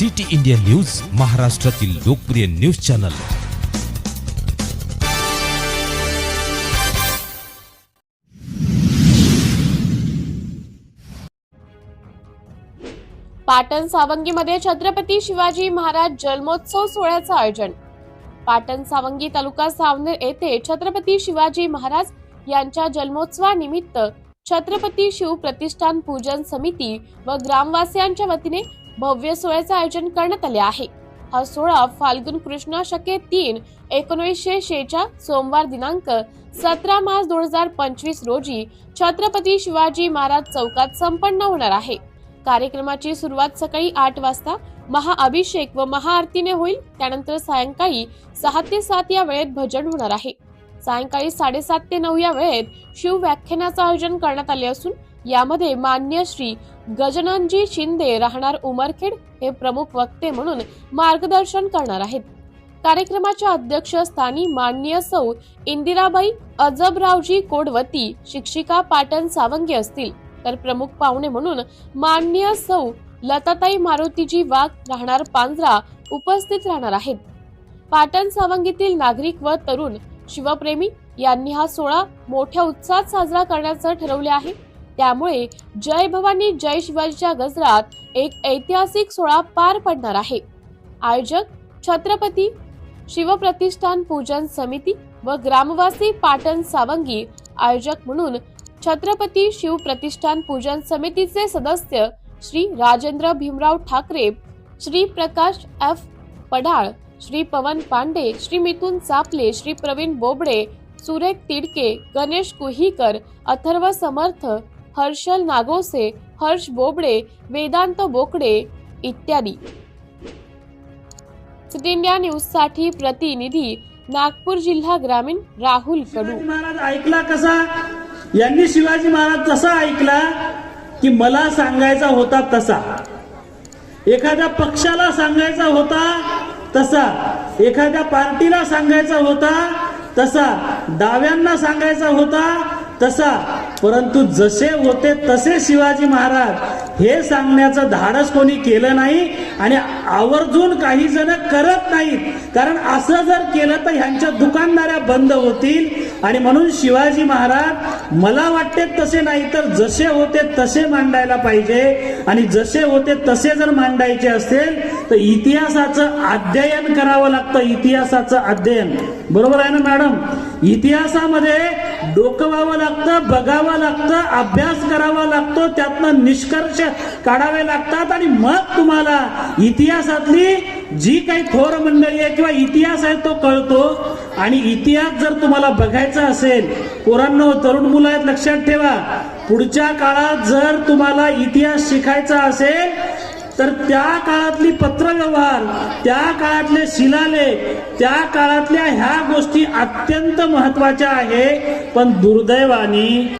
City India news महाराष्ट्रातील लोकप्रिय news channel. Patan सावंगीमध्ये छत्रपती शिवाजी महाराज जन्मोत्सव सोहळ्याचं आयोजन. पाटण सावंगी तालुका सावनेर येथे छत्रपती शिवाजी महाराज यांच्या जन्मोत्सवानिमित्त छत्रपती शिव प्रतिष्ठान पूजन समिती व ग्रामवासियांच्या वतीने भव्य सोहळ्याचे आयोजन करण्यात आले आहे. हा सोहळा फाल्गुन कृष्ण शके तीन एकोणीसशे शेच्या सोमवार दिनांक सतरा मार्च दोन हजार पंचवीस रोजी छत्रपती शिवाजी महाराज चौकात संपन्न होणार आहे. कार्यक्रमाची सुरुवात सकाळी आठ वाजता महाअभिषेक व महाआरतीने होईल. त्यानंतर सायंकाळी सहा ते सात या वेळेत भजन होणार आहे. सायंकाळी साडेसात ते नऊ या वेळेत शिव व्याख्यानाचं आयोजन करण्यात आले असून यामध्ये मान्य श्री गजननजी शिंदे राहणार उमरखेड हे प्रमुख वक्ते म्हणून मार्गदर्शन करणार आहेत. कार्यक्रमाच्या अध्यक्षस्थानी माननीय सौ इंदिराबाई अजबरावजी कोडवती शिक्षिका पाटण सावंगी असतील. तर प्रमुख पाहुणे म्हणून मान्य सौ लताताई मारुतीजी वाघ राहणार पांजरा उपस्थित राहणार आहेत. पाटण सावंगीतील नागरिक व तरुण शिवप्रेमी यांनी हा सोहळा मोठ्या उत्साहात साजरा करण्याचं ठरवले आहे. त्यामुळे जय भवानी जय शिवाजीच्या गजरात एक ऐतिहासिक सोहळा पार पडणार आहे. आयोजक छत्रपती शिवप्रतिष्ठान पूजन समिती व ग्रामवासी पाटण सावंगी आयोजक म्हणून छत्रपती शिव प्रतिष्ठान पूजन समितीचे सदस्य श्री राजेंद्र भीमराव ठाकरे श्री प्रकाश एफ. पडाळ श्री पवन पांडे श्री मिथुन चापले श्री प्रवीण बोबडे सुरेख तिडके गणेश कुहीकर अथर्व समर्थ हर्षल नागोसे हर्ष बोबडे वेदांत बोकडे इत्यादी. इंडिया न्यूजसाठी प्रतिनिधी नागपूर जिल्हा ग्रामीण राहुल कडू. महाराज ऐकला कसा? यांनी शिवाजी महाराज जसा ऐकला की मला सांगायचा होता तसा. एखाद्या पक्षाला सांगायचा होता तसा. एखाद्या पार्टीला सांगायचा होता तसा. डाव्यांना सांगायचा होता तसा. परंतु जसे होते तसे शिवाजी महाराज हे सांगण्याचं धाडस कोणी केलं नाही आणि आवर्जून काही जण करत नाहीत. कारण असं जर केलं तर ह्यांच्या दुकानदाऱ्या बंद होतील आणि म्हणून शिवाजी महाराज मला वाटते तसे नाही तर जसे होते तसे मांडायला पाहिजे. आणि जसे होते तसे जर मांडायचे असेल तर इतिहासाचं अध्ययन करावं लागतं इतिहासाचं अध्ययन. बरोबर आहे ना मॅडम? इतिहासामध्ये डोकवावं लागतं बघावं लागतं अभ्यास करावा लागतो त्यातनं निष्कर्ष काढावे लागतात. आणि मग तुम्हाला इतिहासातली जी काही थोर मंडळी आहे किंवा इतिहास आहे तो कळतो. आणि इतिहास जर तुम्हाला बघायचा असेल पोरांनो तरुण मुलं आहेत लक्षात ठेवा. पुढच्या काळात जर तुम्हाला इतिहास शिकायचा असेल तर त्या काळातली पत्रव्यवहार त्या काळातले शिलालेख त्या काळातल्या ह्या गोष्टी अत्यंत महत्त्वाच्या आहे. पण दुर्दैवानी